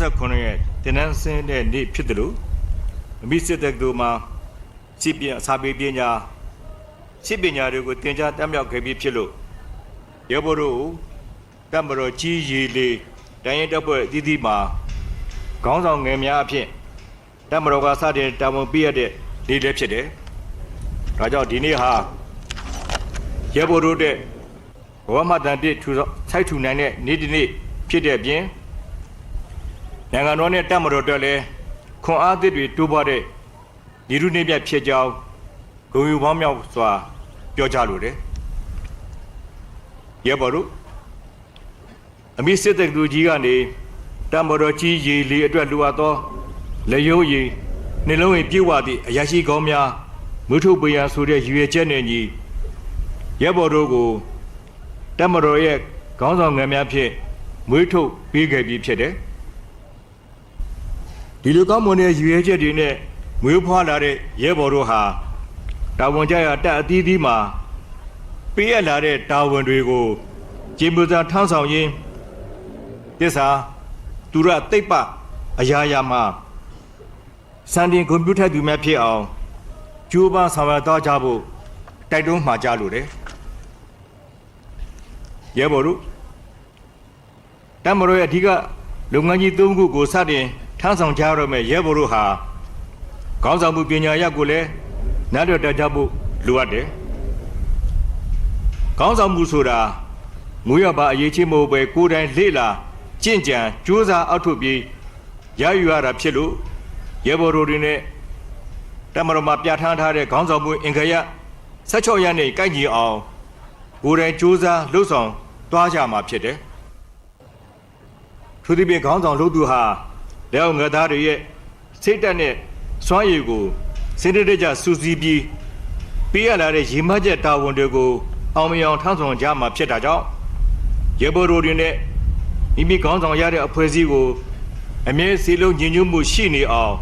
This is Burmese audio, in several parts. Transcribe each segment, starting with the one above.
89ရက်တင်နန်းစင်းတဲ့နေ့ဖြစ်တယ်လို့အမိစစ်တပ်တို့မှာစစ်ပြအစာပေပညာစစ်ပညာတွေကိုတင် जा တက်မြောက်ခဲ့ပြီးဖြစ်လို့ရဲဘော်တို့တမတော်ကြီးရီလေးတိုင်းရင်တပ်ဖွဲ့အသီးသီးမှာခေါင်းဆောင်ငယ်များအဖြစ်တမတော်ကစတင်တာဝန်ပေးရတဲ့နေ့လည်းဖြစ်တယ်။ဒါကြောင့်ဒီနေ့ဟာရဲဘော်တို့တဲ့ဘဝမှတန်ပြည့်ထူဆောက်စိုက်ထူနိုင်တဲ့နေ့ဒီနေ့ဖြစ်တဲ့အပြင် နိုင်ငံတော်နဲ့တပ်မတော်တို့လည်းခွန်အားသစ်တွေတိုးပွားတဲ့ညီရုနေပြဖြစ်ကြောင်းဂုဏ်ယူပေါင်းမြောက်စွာပြောကြလိုတယ်ရဲဘော်တို့အမိစစ်တပ်သူကြီးကနေတပ်မတော်ကြီးရေလီအတွက်လိုအပ်သောလက်ရုံးရည်နှလုံးရည်ပြေဝသည့်အရာရှိကောင်းများမွေးထုတ်ပေးရန်ဆိုတဲ့ရည်ရွယ်ချက်နဲ့ညီရဲဘော်တို့ကိုတပ်မတော်ရဲ့ခေါင်းဆောင်ငံများဖြင့်မွေးထုတ်ပေးခဲ့ပြီးဖြစ်တယ် ဒီလိုကောင်းမွန်တဲ့ရည်ရွယ်ချက်တွေနဲ့မွေးဖွားလာတဲ့ရဲဘော်တို့ဟာတာဝန်ကျရာတပ်အသီးသီးမှာပေးရလာတဲ့တာဝန်တွေကိုဂျင်ပူဇာထမ်းဆောင်ရင်းတစ္ဆာသူရတိတ်ပအရာရာမှာစံတင်ကွန်ပျူတာသူများဖြစ်အောင်ကျိုးပန်းဆောင်ရွက်တော့ကြဖို့တိုက်တွန်းမှာကြလို့တယ်ရဲဘော်တို့တမတော်ရဲ့အဓိကလုပ်ငန်းကြီး၃ခုကိုစတင် ထမ်းဆောင်ကြရတော့မယ်ရဲဘော်တို့ဟာခေါင်းဆောင်မှုပညာရပ်ကိုလည်းနားလည်တတ်ကြဖို့လိုအပ်တယ်ခေါင်းဆောင်မှုဆိုတာမူရပါအရေးချင်းမဟုတ်ပဲကိုယ်တိုင်လေ့လာကြင့်ကြံစူးစမ်းအောက်ထုတ်ပြီးရယူရတာဖြစ်လို့ရဲဘော်တို့တွေနဲ့တမတော်မှာပြဋ္ဌာန်းထားတဲ့ခေါင်းဆောင်မှုအင်္ဂရ16ရက်နေ့ကိုက်ညီအောင်ကိုယ်တိုင်စူးစမ်းလှုပ်ဆောင်သွားကြမှာဖြစ်တယ်သူဒီပြေခေါင်းဆောင်လုပ်သူဟာ လက်အောင်ငါသားတွေရဲ့စိတ်တက်နဲ့စွမ်းရည်ကိုစင်တတကြစူးစီးပြီးပေးရလာတဲ့ရေမတ်ချက်တာဝန်တွေကိုအောင်မြင်အောင်ထမ်းဆောင်ကြမှာဖြစ်တာကြောင့်ရေဘော်တို့တွေနဲ့မိမိခေါင်းဆောင်ရတဲ့အဖွဲ့အစည်းကိုအမြဲစီလုံးညီညွတ်မှုရှိနေအောင်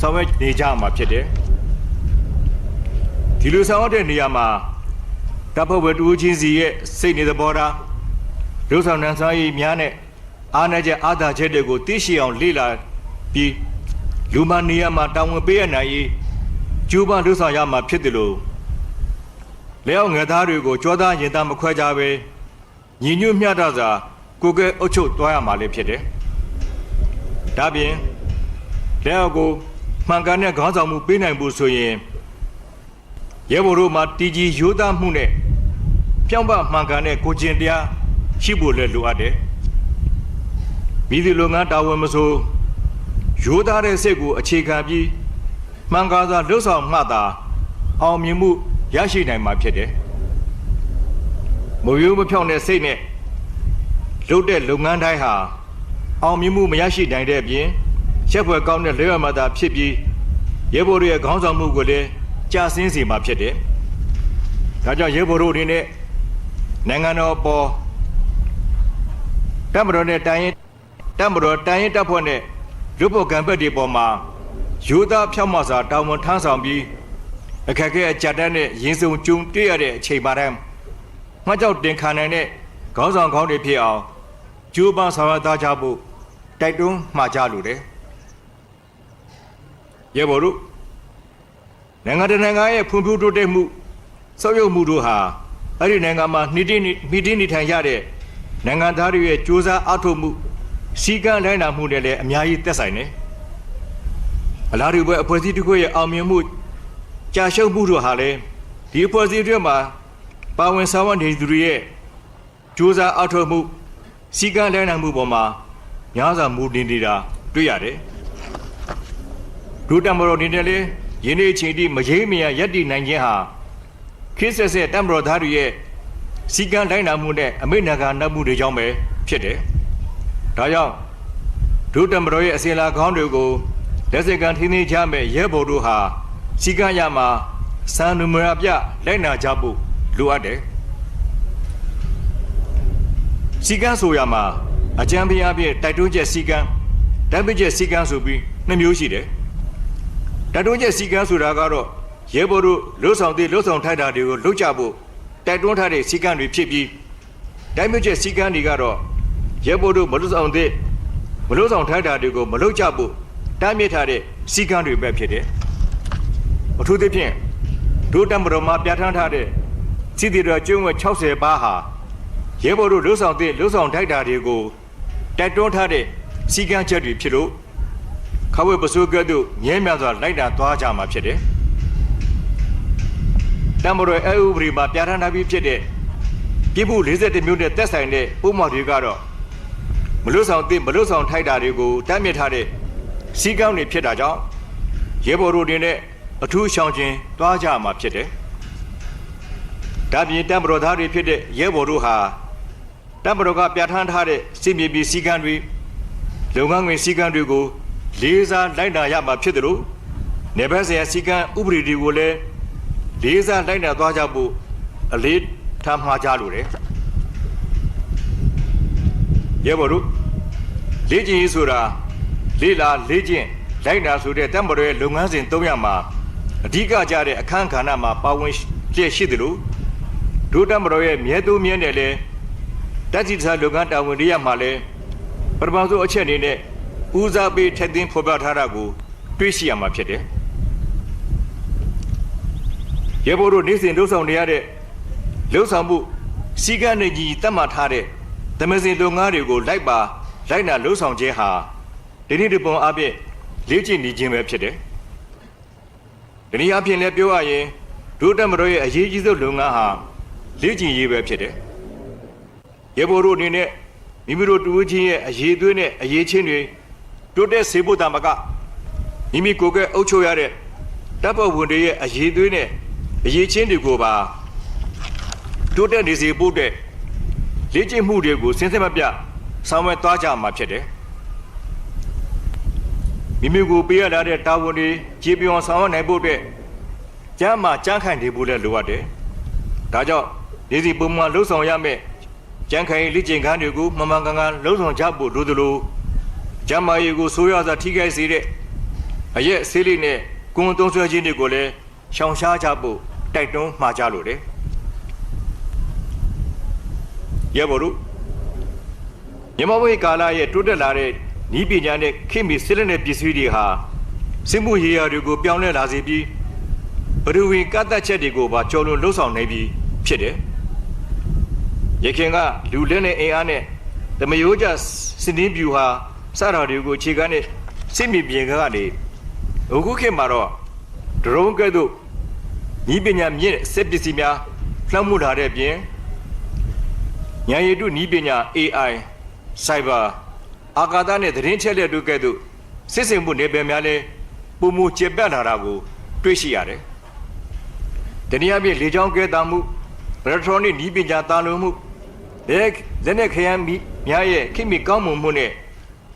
ဆောင်ရွက်နေကြမှာဖြစ်တယ်ဒီလိုဆောင်ရွက်တဲ့နေရာမှာတပ်ဖွဲ့ဝင်တူချင်းစီရဲ့စိတ်နေသဘောထားရုပ်ဆောင်နှံဆောင်ရည်များနဲ့အားနည်းချက်အားသာချက်တွေကိုသိရှိအောင်လေ့လာ ပြီးလူမနေရာမှာတာဝန်ပေးရနိုင်ရေးကျူးပန်းလှုပ်ဆောင်ရမှာဖြစ်တယ်လို့လက်အောက်ငယ်သားတွေကိုကြောသားရင်သားမခွဲကြပဲညီညွတ်မျှတစွာကိုယ်ကဲအုပ်ချုပ်သွားရမှာလည်းဖြစ်တယ်။ဒါပြင်လက်အောက်ကိုမှန်ကန်တဲ့ခေါင်းဆောင်မှုပေးနိုင်ဖို့ဆိုရင်ရဲဘော်တို့မှာတည်ကြည်ရိုးသားမှုနဲ့ပြောင်းပမှန်ကန်တဲ့ကိုကျင်တရားရှိဖို့လည်းလိုအပ်တယ်။မိဒီလုပ်ငန်းတာဝန်မဆို ရိုးသားတဲ့စိတ်ကိုအခြေခံပြီးမှန်ကားစွာလှုပ်ဆောင်မှသာအောင်မြင်မှုရရှိနိုင်မှာဖြစ်တယ်။မယိုးမဖြောင့်တဲ့စိတ်နဲ့လုပ်တဲ့လုပ်ငန်းတိုင်းဟာအောင်မြင်မှုမရရှိနိုင်တဲ့အပြင်ရက်ဖွယ်ကောင်းတဲ့လေဝမသာဖြစ်ပြီးရဲဘော်တွေရဲ့ခေါင်းဆောင်မှုကိုလည်းကြာဆင်းစေမှာဖြစ်တယ်။ဒါကြောင့်ရဲဘော်တို့အနေနဲ့နိုင်ငံတော်ပေါ်တမတော်နဲ့တိုင်းရင်တမတော်တိုင်းရင်တပ်ဖွဲ့နဲ့ လူဖို့ကံပက်တွေပေါ်မှာယူသားဖြောက်မစာတောင်းဝန်ထမ်းဆောင်ပြီးအခက်အခဲအကြက်တန်းနဲ့ရင်စုံကျုံတွေ့ရတဲ့အချိန်ပါတည်းမှကြောက်တင်ခံနိုင်တဲ့ခေါင်းဆောင်ခေါင်းတွေဖြစ်အောင်ကျိုးပန်းဆောင်ရသားကြဖို့တိုက်တွန်းမှာကြလိုတယ်ရေဘော်တို့နိုင်ငံတကာနိုင်ငံရဲ့ဖွံ့ဖြိုးတိုးတက်မှုစောက်ရုပ်မှုတို့ဟာအဲ့ဒီနိုင်ငံမှာနှိတိမိတိနေထိုင်ရတဲ့နိုင်ငံသားတွေရဲ့စ조사အားထုတ်မှု စီကံလိုက်နာမှုတွေလည်းအများကြီးသက်ဆိုင်တယ်အလားတူပဲအဖွဲ့အစည်းတစ်ခုရဲ့အောင်မြင်မှုကြာရှုပ်မှုတို့ဟာလည်းဒီအဖွဲ့အစည်းတွေမှာပါဝင်ဆောင်ရွက်နေသူတွေရဲ့စ조사အားထုတ်မှုစီကံလိုက်နာမှုပေါ်မှာများစွာမူတည်နေတာတွေ့ရတယ်ဒုတမတော်နေတယ်လေယင်းနေ့အချိန်ထိမရေးမရရက်တည်နိုင်ခြင်းဟာခရစ်ဆက်ဆက်တမတော်သားတွေရဲ့စီကံလိုက်နာမှုနဲ့အမိနာဂာနတ်မှုတွေကြောင့်ပဲဖြစ်တယ် ဒါကြောင့်ဒုတမတော်ရဲ့အစဉ်လာခေါင်းတွေကိုလက်စကံထင်းထင်းချမဲ့ရဲဘော်တို့ဟာစီကံရမှာစံနမရပြလိုက်နာကြဖို့လိုအပ်တယ်စီကံဆိုရမှာအကြံပေးအဖြစ်တိုက်တွန်းချက်စီကံဓာတ်ပိချက်စီကံဆိုပြီးနှစ်မျိုးရှိတယ်တိုက်တွန်းချက်စီကံဆိုတာကတော့ရဲဘော်တို့လှုပ်ဆောင်တဲ့လှုပ်ဆောင်ထိုက်တာတွေကိုလှုပ်ကြဖို့တိုက်တွန်းထားတဲ့စီကံတွေဖြစ်ပြီးဓာတ်ပိချက်စီကံတွေကတော့ ရဲဘော်တို့မလှုပ်ဆောင်တဲ့မလို့ဆောင်ထိုက်တာတွေကိုမလို့ကြဖို့တားမြစ်ထားတဲ့စီကံတွေပဲဖြစ်တယ်အထူးသဖြင့်ဒုတမတော်မှာပြဋ္ဌာန်းထားတဲ့စီတီတော်ကျွန်းဝက်60ပါးဟာရဲဘော်တို့လှုပ်ဆောင်တဲ့လှုပ်ဆောင်ထိုက်တာတွေကိုတိုက်တွန်းထားတဲ့စီကံချက်တွေဖြစ်လို့ခဝဲပစိုးကဲ့သို့ငဲမြစွာလိုက်တာသွားကြမှာဖြစ်တယ်တမတော်အဲဥပဒေမှာပြဋ္ဌာန်းထားပြီးဖြစ်တဲ့ပြည်မှု41မျိုးနဲ့တက်ဆိုင်တဲ့ပုံမှန်တွေကတော့ မလွတ်ဆောင်သင့်မလွတ်ဆောင်ထိုက်တာတွေကိုတမ်းမြစ်ထားတဲ့စီကံတွေဖြစ်တာကြောင့်ရဲဘော်တို့တွေနဲ့အထူးရှောင်ခြင်းတွားကြမှာဖြစ်တယ်။ဒါပြင်တမ်ဘရောသားတွေဖြစ်တဲ့ရဲဘော်တို့ဟာတမ်ဘရောကပြဋ္ဌာန်းထားတဲ့စီမြေပြည်စီကံတွေလုပ်ငန်းဝင်စီကံတွေကိုလေးစားလိုက်နာရမှာဖြစ်တယ်လို့နေဘက်ဆရာစီကံဥပဒေတွေကိုလည်းလေးစားလိုက်နာသွားကြဖို့အလေးထားမှာကြလို့တယ်။ ရဲဘော်တို့လေ့ကျင့်ရေးဆိုတာလေ့လာလေ့ကျင့်လိုက်နာဆိုတဲ့တမ္ပရဲ့လုပ်ငန်းစဉ်၃ရပ်မှာအဓိကကြတဲ့အခန်းကဏ္ဍမှာပါဝင်လျက်ရှိတယ်လို့ဒုတမ္ပရဲ့မြဲသူမြဲတယ်လေတတိသလုပ်ငန်းတာဝန်တွေရမှာလဲပထမဆုံးအချက်အနေနဲ့ဦးစားပေးထက်သိမ်းဖော်ပြထားတာကိုတွေ့ရှိရမှာဖြစ်တယ်ရဲဘော်တို့နေ့စဉ်လှုပ်ဆောင်နေရတဲ့လှုပ်ဆောင်မှုစီကံနေကြီးတတ်မှတ်ထားတဲ့ ဓမ္မစဉ်လုပ်ငန်းတွေကိုလိုက်ပါလိုက်နာလှုပ်ဆောင်ခြင်းဟာဒီနေ့ဒီပုံအပြည့်လေ့ကျင့်နေခြင်းပဲဖြစ်တယ်။ဒီနေ့အပြင်လည်းပြောရရင်ဒုတမတော်ရဲ့အရေးကြီးဆုံးလုပ်ငန်းဟာလေ့ကျင့်ရေးပဲဖြစ်တယ်။ရေဘော်တို့အနေနဲ့မိမိတို့တူဝချင်းရဲ့အရေးသွေးနဲ့အရေးချင်းတွေတိုးတက်စေဖို့တာမကမိမိကိုယ်ကအုပ်ချုပ်ရတဲ့တပ်ဖွဲ့ဝင်တွေရဲ့အရေးသွေးနဲ့အရေးချင်းတွေကိုပါတိုးတက်နေစေဖို့တဲ့ လေ့ကျင့်မှုတွေကိုစဉ်ဆက်မပြတ်ဆောင်ရွက်သွားကြမှာဖြစ်တယ်မိမိကိုပေးရလာတဲ့တာဝန်တွေကြည်ပြောင်ဆောင်ရွက်နိုင်ဖို့အတွက်ကျမ်းမာကြမ်းခိုင်နေဖို့လည်းလိုအပ်တယ်ဒါကြောင့်ဒီစီပုံမှန်လှုပ်ဆောင်ရမယ့်ကြမ်းခိုင်လေ့ကျင့်ခန်းတွေကိုမမှန်ကန်ကန်လှုပ်ဆောင်ကြဖို့လိုသလိုကျမ်းမာရေးကိုဆိုးရစွာထိခိုက်စေတဲ့အရက်ဆေးလေးနဲ့ကွန်တုံးဆွဲခြင်းတွေကိုလည်းရှောင်ရှားကြဖို့တိုက်တွန်းမှာကြလို့တယ် ရဲဘော်တို့မြန်မာဘဝကာလရဲ့တိုးတက်လာတဲ့ဤပညာနဲ့ခေတ်မီစစ်လက်နက်ပစ္စည်းတွေဟာစစ်မှုရေးရာတွေကိုပြောင်းလဲလာစေပြီးဘဒူဝင်ကတ်သက်ချက်တွေကိုပါကျော်လွန်လှုပ်ဆောင်နိုင်ပြီးဖြစ်တယ်။ရခင်ကလူလက်နဲ့အင်အားနဲ့တမယိုးကြစင်းင်းပြူဟာစတာတွေကိုခြေကမ်းနဲ့စစ်မြေပြင်ကနေအခုခေတ်မှာတော့ဒရုန်းကဲ့သို့ဤပညာမြင့်စစ်ပစ္စည်းများလှမ်းမှုလာတဲ့ပြင် ဉာဏ်ရည်တုနီးပညာ AI Cyber အာကာသနဲ့သတင်းချက်လက်တို့ကဲ့သို့စစ်စင်မှုနယ်ပယ်များလဲပုံမူကျက်ပြတ်လာတာကို တွေ့ရှိရတယ်။တနည်းအားဖြင့်လေကြောင်းကဲတာမှု electronic နီးပညာတာလွန်မှုလက်လက်နဲ့ခရမ်းမိများရဲ့ခိမိကောင်းမွန်မှုနဲ့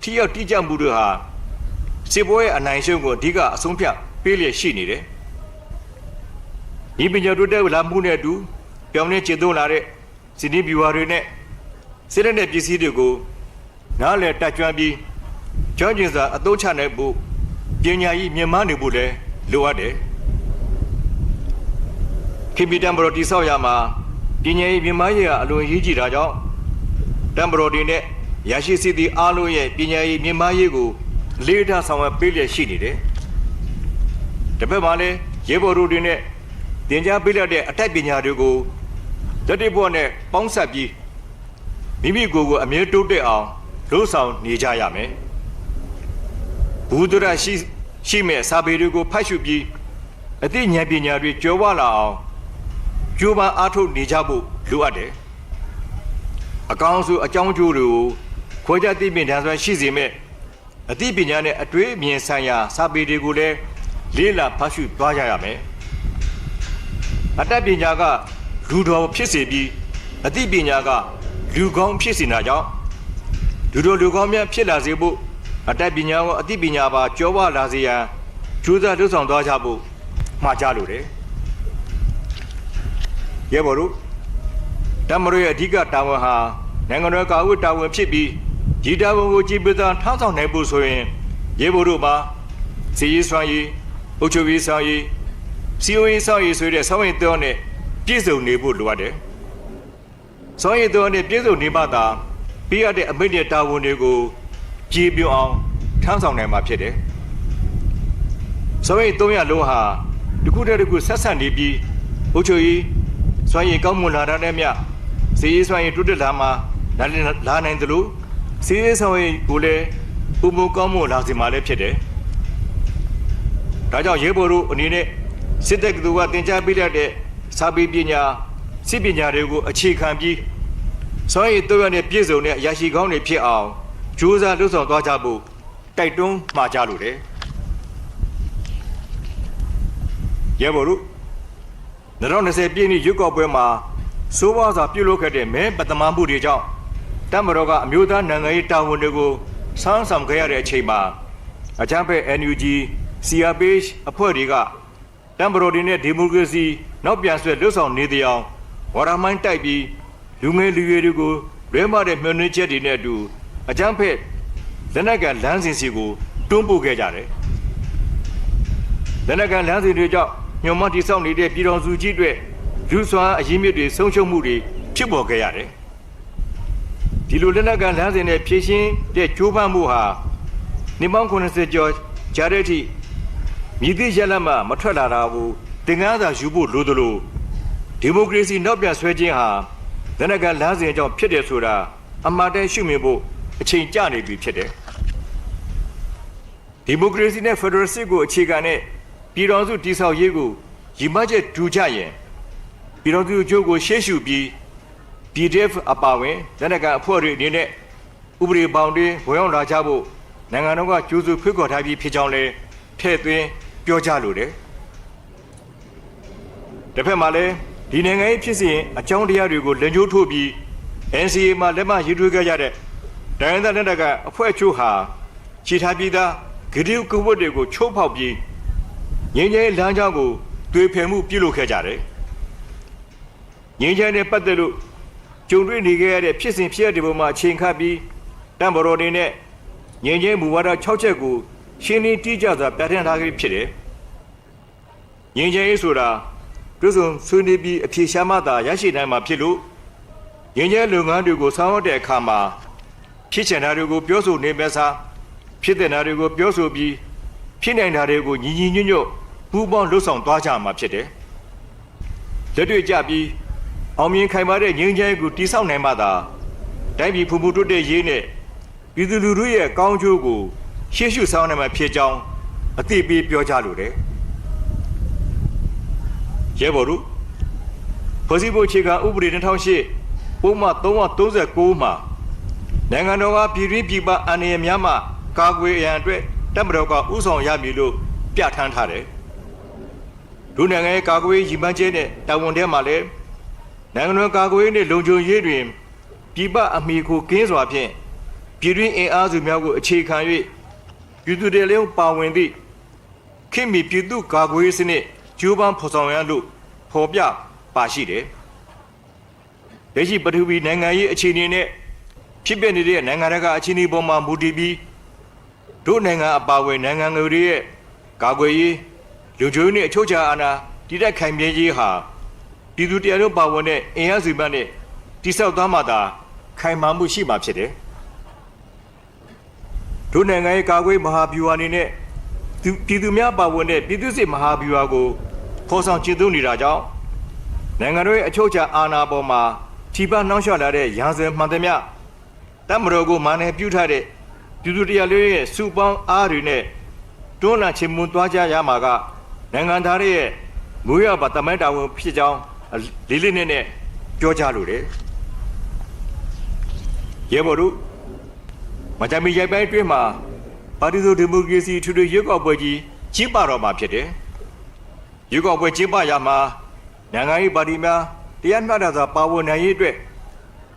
ထိရောက်တိကျမှုတို့ဟာစစ်ပွဲရဲ့အနိုင်ရှုံးကိုအဓိကအဆုံးဖြတ်ပေးလျက်ရှိနေတယ်။ဒီပညာတို့တဲ့လာမှုနဲ့အတူပြောင်းလဲကျင့်သုံးလာတဲ့ စီဒီဘီဝါတွေနဲ့စစ်လက်နဲ့ပစ္စည်းတွေကိုနားလည်တက်ကြွပြီးကျွမ်းကျင်စွာအသုံးချနိုင်ဖို့ပညာရေးမြင့်မားနေဖို့လည်းလိုအပ်တယ်။ခင်ဗျတံဘရော်တိဆောက်ရမှာပညာရေးမြင့်မားရေးကအလွန်ရေးကြည့်တာကြောင့်တံဘရော်တွေနဲ့ရရှိစီသည်အားလုံးရဲ့ပညာရေးမြင့်မားရေးကိုလေးထားဆောင်ရွက်ပေးလျက်ရှိနေတယ်။တစ်ဖက်မှာလည်းရေဘော်တို့တွေနဲ့တင် जा ပေးလိုက်တဲ့အတက်ပညာတွေကို တတိဘောနဲ့ပေါင်းဆက်ပြီးမိမိကိုယ်ကိုအမြဲတိုးတက်အောင်လှုပ်ဆောင်နေကြရမယ်။ဘူဒရရှိရှိမဲ့စာပေတွေကိုဖတ်ရှုပြီးအသိဉာဏ်ပညာတွေကျော်ဝလာအောင်ကြိုးပမ်းအားထုတ်နေကြဖို့လိုအပ်တယ်။အကောင်းဆုံးအကြောင်းကျိုးတွေကိုခွဲခြားသိမြင်တန်းစွမ်းရှိစေမဲ့အသိပညာနဲ့အတွေ့အမြင်ဆိုင်ရာစာပေတွေကိုလည်းလေးလာဖတ်ရှုသွားကြရမယ်။အတတ်ပညာက လူတော်ဖြစ်စေပြီးအသိပညာကလူကောင်းဖြစ်စေတာကြောင့်လူတော်လူကောင်းများဖြစ်လာစေဖို့အတတ်ပညာကိုအသိပညာပါကျော်ဝလာစေရန်ကြိုးစားလှုပ်ဆောင်သွားကြဖို့မှာကြလိုတယ်။ရဲဘော်တို့တမရရဲ့အဓိကတာဝန်ဟာနိုင်ငံတော်ကာဝတ်တာဝန်ဖြစ်ပြီးဒီတာဝန်ကိုကြည်ပသာထောက်ဆောင်နိုင်ဖို့ဆိုရင်ရဲဘော်တို့မှာစီရေးစွမ်းရည်အုပ်ချုပ်ရေးစွမ်းရည်စီယိုရေးစွမ်းရည်ဆိုတဲ့ဆောင်းရင်တော်နဲ့ ပြည့်စုံနေဖို့လိုအပ်တယ်။စောရည်တော်နဲ့ပြည့်စုံနေမှသာပြရတဲ့အမိန့်နဲ့တာဝန်တွေကိုကြည်ပြွအောင်ထမ်းဆောင်နိုင်မှာဖြစ်တယ်။ဆိုရင်300လုံးဟာတစ်ခုတည်းတစ်ခုဆက်ဆက်နေပြီးအုတ်ချိုကြီးစွမ်းရည်ကောင်းမွန်လာတဲ့မြစီရေးစွမ်းရည်တိုးတက်လာမှာလာလာနိုင်တယ်လို့စီရေးစွမ်းရည်ကိုလည်းပုံမကောင်းမွန်လာစီမှာလည်းဖြစ်တယ်။ဒါကြောင့်ရဲဘော်တို့အနေနဲ့စစ်တပ်ကသူကတင် जा ပေးလိုက်တဲ့ စာပေပညာစစ်ပညာတွေကိုအခြေခံပြီးစွမ်းရည်တိုးရတဲ့ပြည့်စုံတဲ့အရာရှိကောင်းတွေဖြစ်အောင်ကြိုးစားလှုပ်ဆောင်သွားကြဖို့တိုက်တွန်းမှာကြလို့တယ်ရဲဘော်တို့2020ပြည့်နှစ်ရွက်ကောက်ပွဲမှာစိုးဝါးစွာပြုလုပ်ခဲ့တဲ့မဲပတမမှုတွေကြောင့်တမတော်ကအမျိုးသားနိုင်ငံရေးတာဝန်တွေကိုဆန်းဆောင်ခဲ့ရတဲ့အချိန်မှာအကြမ်းဖက် NUG CRPH အဖွဲ့တွေကတမတော်တွေနဲ့ဒီမိုကရေစီ နောက်ပြန်ဆွဲလှုပ်ဆောင်နေတဲ့အအောင်ဝါရမိုင်းတိုက်ပြီးလူငယ်လူရွယ်တွေကိုလွဲမတဲ့မျှော်နှင်းချက်တွေနဲ့အတူအကြမ်းဖက်လက်နက်ကလမ်းစဉ်စီကိုတွန်းပို့ခဲ့ကြတယ်။လက်နက်ကလမ်းစဉ်တွေကြောင့်ညှို့မတိဆောက်နေတဲ့ပြည်တော်စုကြီးတွေလူစွာအရင်းမြစ်တွေဆုံးရှုံးမှုတွေဖြစ်ပေါ်ခဲ့ရတယ်။ဒီလိုလက်နက်ကလမ်းစဉ်နဲ့ဖြည့်ရှင်းတဲ့ကြိုးပမ်းမှုဟာနေပေါင်း90ကျော်ကြာတဲ့အထိမြည်သည့်ရက်လက်မှမထွက်လာတာဘူး တင်ကားသာယူဖို့လိုသလိုဒီမိုကရေစီနောက်ပြန်ဆွဲခြင်းဟာလက်နက်ကလမ်းစဉ်ကြောင့်ဖြစ်တယ်ဆိုတာအမှားတမ်းရှုမြင်ဖို့အချိန်ကျနေပြီဖြစ်တယ်ဒီမိုကရေစီနဲ့ဖက်ဒရယ်စစ်ကိုအခြေခံတဲ့ပြည်တော်စုတည်ဆောက်ရေးကိုရည်မှတ်ချက်ဒူကြရင်ပြည်တော်စုအကျိုးကိုရှေ့ရှုပြီး PDF အပါဝင်လက်နက်ကန်အဖွဲ့တွေအနေနဲ့ဥပဒေပေါင်းတွင်ဝင်ရောက်လာကြဖို့နိုင်ငံတော်ကကြိုးစုဖိတ်ခေါ်ထားပြီးဖြစ်ကြောင်းလည်းထည့်သွင်းပြောကြားလိုတယ်။ တစ်ဖက်မှာလည်းဒီနိုင်ငံရေးဖြစ်စဉ်အကြောင်းတရားတွေကိုလက်ညှိုးထိုးပြီး NCA မှာလက်မှတ်ရေးထိုးခဲ့ကြတဲ့ဒိုင်းသားလက်နက်ကအဖွဲ့အချို့ဟာခြေထားပြီးသားဂရုကဝတ်တွေကိုချိုးဖောက်ပြီးငင်းငယ်လမ်းကြောင်းကိုတွေးဖယ်မှုပြုလုပ်ခဲ့ကြတယ်။ငင်းချဲနဲ့ပတ်သက်လို့ကြုံတွေ့နေခဲ့ရတဲ့ဖြစ်စဉ်ဖြစ်ရတဲ့ပုံမှာအချိန်ခတ်ပြီးတံဘရော်နေနဲ့ငင်းချဲမူဝါဒ6ချက်ကိုရှင်းလင်းတိကျစွာပြဋ္ဌာန်းထားခဲ့ဖြစ်တယ်။ငင်းချဲရေးဆိုတာ ပြုစုံဆွေးနွေးပြီးအဖြေရှာမှသာရရှိနိုင်မှာဖြစ်လို့ငင်းချဲလုပ်ငန်းတွေကိုဆောင်ရွက်တဲ့အခါမှာဖြစ်ချင်တာတွေကိုပြောဆိုနေမဲ့စားဖြစ်တဲ့နာတွေကိုပြောဆိုပြီးဖြစ်နိုင်တာတွေကိုညီညီညွတ်ညွတ်ပူးပေါင်းလှုပ်ဆောင်သွားကြမှာဖြစ်တယ်။လက်တွေ့ကြပြီးအောင်မြင်ခိုင်မာတဲ့ငြိမ်းချမ်းရေးကိုတည်ဆောက်နိုင်မှသာတိုင်းပြည်ဖူဖူတိုးတဲ့ရေးနဲ့ပြည်သူလူထုရဲ့ကောင်းကျိုးကိုရှေ့ရှုဆောင်နိုင်မှာဖြစ်ကြောင်းအသိပေးပြောကြားလိုတယ်။ ရဲဘော်တို့ဖွဲ့စည်းပုံအခြေခံဥပဒေ2008ပုံမှန်339မှာနိုင်ငံတော်ကပြည်တွင်းပြည်ပအန္တရာယ်များမှကာကွယ်ရန်အတွက်တပ်မတော်ကဥဆောင်ရမည်လို့ပြဋ္ဌာန်းထားတယ်။ဒုနိုင်ငံရဲ့ကာကွယ်ရေးရည်မှန်းချက်နဲ့တာဝန်ထဲမှာလည်းနိုင်ငံတော်ကာကွယ်ရေးနဲ့လုံခြုံရေးတွင်ပြည်ပအမိကိုကင်းစွာဖြင့်ပြည်တွင်းအင်အားစုများကိုအခြေခံ၍ပြည်သူတွေလည်းပါဝင်သည့်ခင်မီပြည်သူကာကွယ်ရေးစနစ် ကျိုးပန်းဖော်ဆောင်ရလို့ဖော်ပြပါရှိတယ်။လက်ရှိပထဝီနိုင်ငံရေးအခြေအနေနဲ့ဖြစ်ပျက်နေတဲ့နိုင်ငံတကာအခြေအနေပေါ်မှာမူတည်ပြီးတို့နိုင်ငံအပါအဝင်နိုင်ငံတွေရဲ့ကာကွယ်ရေးလူချိုးနဲ့အချုပ်ချာအာဏာတည်တဲ့ခိုင်မြဲရေးဟာပြည်သူတရားလုံးပါဝင်တဲ့အင်အားစုမှနဲ့တိဆောက်သွားမှသာခိုင်မာမှုရှိမှာဖြစ်တယ်တို့နိုင်ငံရဲ့ကာကွယ်မဟာဗျူဟာအနေနဲ့ ပြည်သူများပါဝင်တဲ့ပြည်သူစစ်မဟာဗျူဟာကိုဖော်ဆောင်ကျင့်သုံးနေတာကြောင့်နိုင်ငံတော်ရဲ့အချုပ်ချာအာဏာပေါ်မှာထိပါနှောင်းလျှောက်လာတဲ့ရန်စင်မှန်သမျှတမတော်ကိုမာနယ်ပြုထားတဲ့ပြည်သူတရားလေးရဲ့စုပေါင်းအားတွေနဲ့တွန်းလှန်ချေမွန်သွားကြရမှာကနိုင်ငံသားတွေရဲ့မူရပါတမိုင်းတာဝန်ဖြစ်ကြောင်းလေးလေးနဲ့နဲ့ပြောကြလို့တယ်ရဲဘော်တို့မကြမီရိုက်ပိုင်းအတွင်းမှာ ပါတီစုဒီမိုကရေစီထူထူရွေးကောက်ပွဲကြီးကျင်းပတော့မှာဖြစ်တယ်ရွေးကောက်ပွဲကျင်းပရမှာနိုင်ငံရေးပါတီများတရားမျှတစွာပါဝင်နိုင်ရေးအတွက်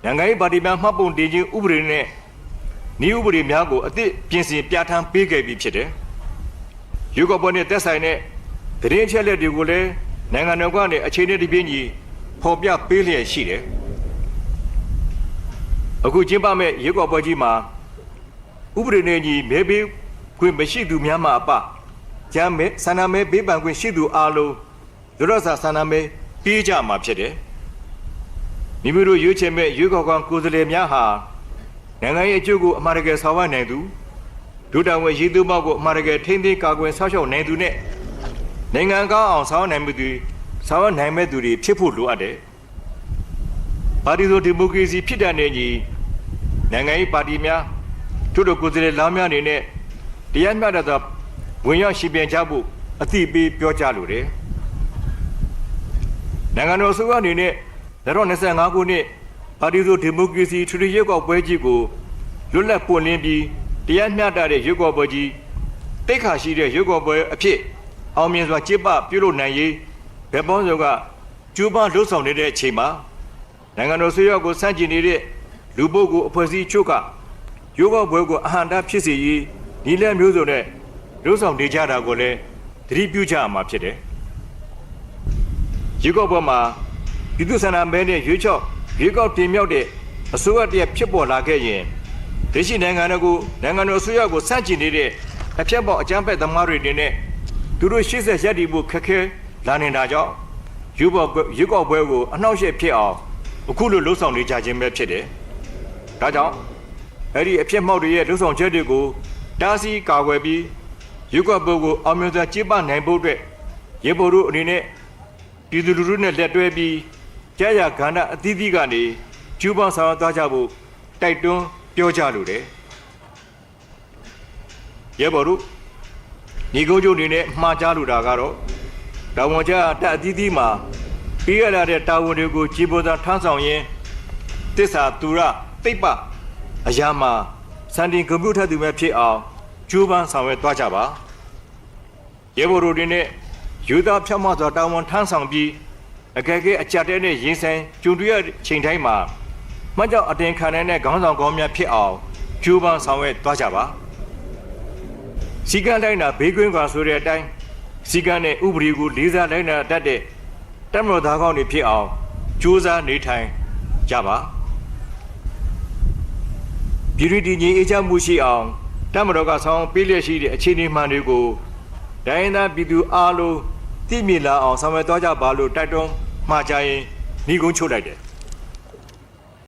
နိုင်ငံရေးပါတီများမှတ်ပုံတင်ခြင်းဥပဒေနဲ့ဤဥပဒေများကိုအသည့်ပြင်ဆင်ပြဋ္ဌာန်းပေးခဲ့ပြီးဖြစ်တယ်။ရွေးကောက်ပွဲနဲ့သက်ဆိုင်တဲ့သတင်းအချက်အလက်တွေကိုလည်းနိုင်ငံတော်ကနေအခြေအနေတပြင်းကြီးဖော်ပြပေးလျက်ရှိတယ်။အခုကျင်းပမဲ့ရွေးကောက်ပွဲကြီးမှာ ဥပဒေနဲ့ညီမဲပေးခွင့်မရှိသူများမှအပကျမ်းမဲဆန္ဒမဲပေးပန်ခွင့်ရှိသူအလုံးဒရဆာဆန္ဒမဲပေးကြမှာဖြစ်တယ်။မိမိတို့ရွေးချယ်မဲ့ရွေးကောက်ခံကိုယ်စားလှယ်များဟာနိုင်ငံရဲ့အကျိုးကိုအမှားတကယ်ဆောင်ရွက်နိုင်သူဒုတာဝန်ရည်သူမောက်ကိုအမှားတကယ်ထိမ့်သိမ်းကာကွယ်ဆောက်ရှောက်နိုင်သူနဲ့နိုင်ငံကောင်းအောင်ဆောင်ရွက်နိုင်မှုသူဆောင်ရွက်နိုင်မဲ့သူတွေဖြစ်ဖို့လိုအပ်တယ်။ပါတီစုံဒီမိုကရေစီဖြစ်တဲ့နေကြီးနိုင်ငံရေးပါတီများ တို့တို့ကိုယ်စားလှယ်လောင်းများအနေနဲ့တရားမျှတသောဝင်ရောက်ရှိပြန်ကြဖို့အသိပေးပြောကြားလိုတယ်။နိုင်ငံတော်အစိုးရအနေနဲ့2025ခုနှစ်ပါတီစုံဒီမိုကရေစီထူထူရွက်ကောက်ပွဲကြီးကိုလွတ်လပ်ပွင့်လင်းပြီးတရားမျှတတဲ့ရွက်ကောက်ပွဲကြီးတိတ်ခါရှိတဲ့ရွက်ကောက်ပွဲအဖြစ်အောင်မြင်စွာကျင်းပပြုလုပ်နိုင်ရေးဗက်ပေါင်းစုံကကျူးပန်းလှုပ်ဆောင်နေတဲ့အချိန်မှာနိုင်ငံတော်ဆွေရောက်ကိုစန့်ကျင်နေတဲ့လူပုဂ္ဂိုလ်အဖွဲ့အစည်းချုပ်က ရွက်ကောက်ပွဲကိုအဟန္တာဖြစ်စေရေးဒီလက်မျိုးစုံနဲ့လှုပ်ဆောင်နေကြတာကိုလည်းသတိပြုကြရမှာဖြစ်တယ်ရွက်ကောက်ပွဲမှာပြည်သူ့ဆန္ဒမဲနဲ့ရွေးချောက်ရွေးကောက်တင်မြှောက်တဲ့အစိုးရတရက်ဖြစ်ပေါ်လာခဲ့ရင်ဒေရှိနိုင်ငံတော်ကိုနိုင်ငံတော်အစိုးရကိုစန့်ကျင်နေတဲ့အဖြတ်ပေါက်အကြမ်းဖက်သမားတွေနေနဲ့သူတို့ရှေ့ဆက်ရက်တည်ဖို့ခက်ခဲလာနေတာကြောင့်ယူဘော်ယူကောက်ပွဲကိုအနှောက်အယှက်ဖြစ်အောင်အခုလိုလှုံ့ဆော်နေကြခြင်းပဲဖြစ်တယ်။ဒါကြောင့် အဲ့ဒီအဖြစ်မောက်တွေရဲ့လှုံ့ဆော်ချက်တွေကိုတားဆီးကာကွယ်ပြီးယူကောက်ပွဲကိုအောင်မြင်စွာကျင်းပနိုင်ဖို့အတွက်ရေပေါ်တို့အနေနဲ့ပြည်သူလူထုနဲ့လက်တွဲပြီးကြာရကဏ္ဍအသီးသီးကနေကျူးပန်းဆောင်ရွက်သွားကြဖို့တိုက်တွန်းပြောကြလိုတယ်။ရဲဘော်တို့ညီကုန်းချုပ်အနေနဲ့မှားကြားလိုတာကတော့တာဝန်ကျတက်အသီးသီးမှာပြီးရလာတဲ့တာဝန်တွေကိုကြည်ပေါ်သာထမ်းဆောင်ရင်းတစ္ဆာသူရတိတ်ပ အရာမှာစံတင်ကွန်ပျူတာသူမဲ့ဖြစ်အောင်ကျိုးပန်းဆောင်ရွက်သွားကြပါရဲဘော်တို့တွေနဲ့ယူသားဖြောက်မစွာတာဝန်ထမ်းဆောင်ပြီးအခက်အခဲအကြက်တဲနဲ့ရင်ဆိုင်ကြုံတွေ့ရချိန်တိုင်းမှာမှတ်ကြောင့်အတင်ခံနိုင်တဲ့ခေါင်းဆောင်ကောင်းများဖြစ်အောင်ကျိုးပန်းဆောင်ရွက်သွားကြပါစီကံတိုင်းနာဘေးကွင်းကွာဆိုတဲ့အတိုင်းစီကံနဲ့ဥပဒေကိုလေးစားလိုက်နာတတ်တဲ့တမတော်သားကောင်းတွေဖြစ်အောင်ကြိုးစားနေထိုင်ကြပါ ပြည်သူတည်ငြိမ်အေးချမ်းမှုရှိအောင်တမတော်ကဆောင်ပေးလျက်ရှိတဲ့အခြေအနေမှန်တွေကိုဒိုင်းသားပြည်သူအားလုံးသိမြင်လာအောင်ဆောင်ရွက်သွားကြပါလို့တိုက်တွန်းမှာကြရင်ညီကုန်းချုပ်လိုက်တယ်